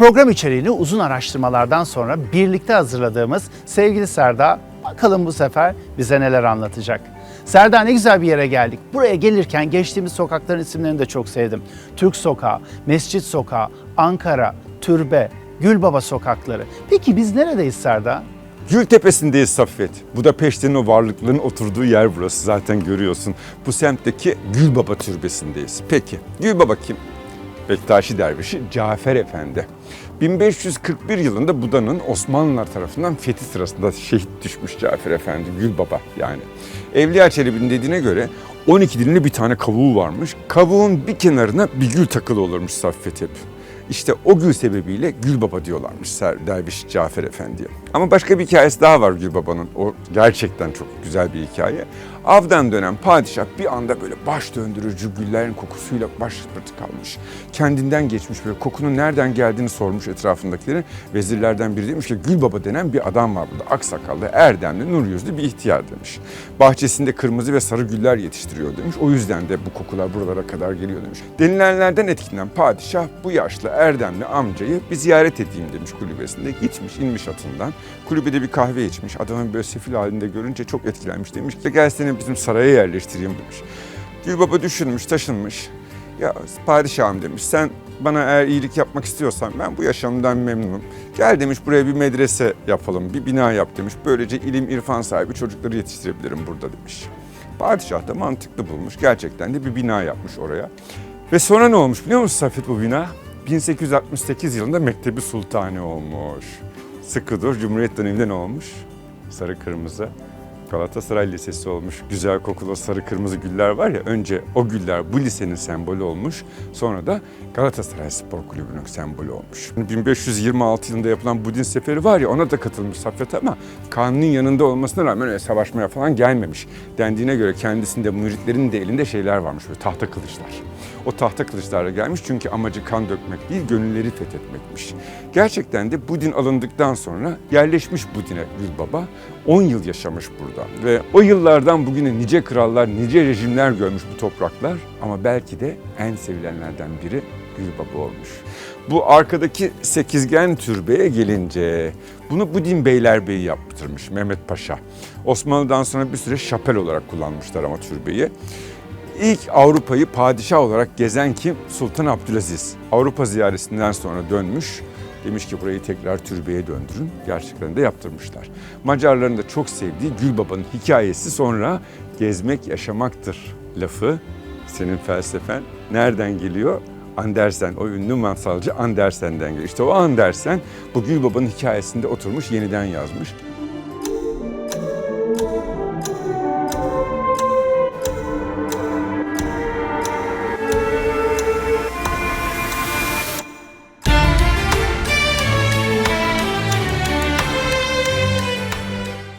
program içeriğini uzun araştırmalardan sonra birlikte hazırladığımız sevgili Serda bakalım bu sefer bize neler anlatacak. Serda ne güzel bir yere geldik. Buraya gelirken geçtiğimiz sokakların isimlerini de çok sevdim. Türk Sokağı, Mescit Sokağı, Ankara, Türbe, Gülbaba sokakları. Peki biz neredeyiz Serda? Gültepe'sindeyiz Saffet. Budapeşte'nin o varlıkların oturduğu yer burası zaten görüyorsun. Bu semtteki Gülbaba Türbesi'ndeyiz. Peki Gülbaba kim? Bektaşi Dervişi Cafer Efendi. 1541 yılında Buda'nın Osmanlılar tarafından fethi sırasında şehit düşmüş Cafer Efendi, Gülbaba yani. Evliya Çelebi'nin dediğine göre 12 dilimli bir tane kavuğu varmış. Kavuğun bir kenarına bir gül takılı olurmuş Saffet hep. İşte o gül sebebiyle Gülbaba diyorlarmış Ser- Derviş Cafer Efendi'ye. Ama başka bir hikayesi daha var Gülbaba'nın. O gerçekten çok güzel bir hikaye. Avdan dönen padişah bir anda böyle baş döndürücü güllerin kokusuyla baş pırtı kalmış. Kendinden geçmiş böyle kokunun nereden geldiğini sormuş etrafındakilerin. Vezirlerden biri demiş ki Gülbaba denen bir adam var burada. Aksakallı, erdemli, nur yüzlü bir ihtiyar demiş. Bahçesinde kırmızı ve sarı güller yetiştiriyor demiş. O yüzden de bu kokular buralara kadar geliyor demiş. Denilenlerden etkilenen padişah bu yaşlı erdemli amcayı bir ziyaret edeyim demiş kulübesinde. Gitmiş inmiş atından. Kulübede bir kahve içmiş. Adamın böyle sefil halinde görünce çok etkilenmiş demiş ki gel seni bizim saraya yerleştireyim demiş. Gülbaba düşünmüş taşınmış. Ya padişahım demiş sen bana eğer iyilik yapmak istiyorsan ben bu yaşamdan memnunum. Gel demiş buraya bir medrese yapalım, bir bina yap demiş. Böylece ilim irfan sahibi çocukları yetiştirebilirim burada demiş. Padişah da mantıklı bulmuş. Gerçekten de bir bina yapmış oraya. Ve sonra ne olmuş biliyor musun Safet bu bina? 1868 yılında Mektebi Sultani olmuş. Sıkı dur, Cumhuriyet döneminde ne olmuş? Sarı kırmızı. Galatasaray Lisesi olmuş. Güzel kokulu sarı kırmızı güller var ya önce o güller bu lisenin sembolü olmuş. Sonra da Galatasaray Spor Kulübü'nün sembolü olmuş. 1526 yılında yapılan Budin Seferi var ya ona da katılmış Saffet ama kanunun yanında olmasına rağmen öyle savaşmaya falan gelmemiş. Dendiğine göre kendisinde müritlerin de elinde şeyler varmış böyle tahta kılıçlar. O tahta kılıçlarla gelmiş çünkü amacı kan dökmek değil gönülleri fethetmekmiş. Gerçekten de Budin alındıktan sonra yerleşmiş Budin'e Gülbaba 10 yıl yaşamış burada. Ve o yıllardan bugüne nice krallar, nice rejimler görmüş bu topraklar. Ama belki de en sevilenlerden biri Gülbaba olmuş. Bu arkadaki sekizgen türbeye gelince bunu Budin Beylerbeyi yaptırmış Mehmet Paşa. Osmanlı'dan sonra bir süre şapel olarak kullanmışlar ama türbeyi. İlk Avrupa'yı padişah olarak gezen kim? Sultan Abdülaziz. Avrupa ziyaretinden sonra dönmüş. Demiş ki burayı tekrar türbeye döndürün. Gerçekten de yaptırmışlar. Macarların da çok sevdiği Gülbaba'nın hikayesi sonra gezmek yaşamaktır lafı. Senin felsefen nereden geliyor? Andersen, o ünlü masalcı Andersen'den geliyor. İşte o Andersen bu Gülbaba'nın hikayesinde oturmuş yeniden yazmış.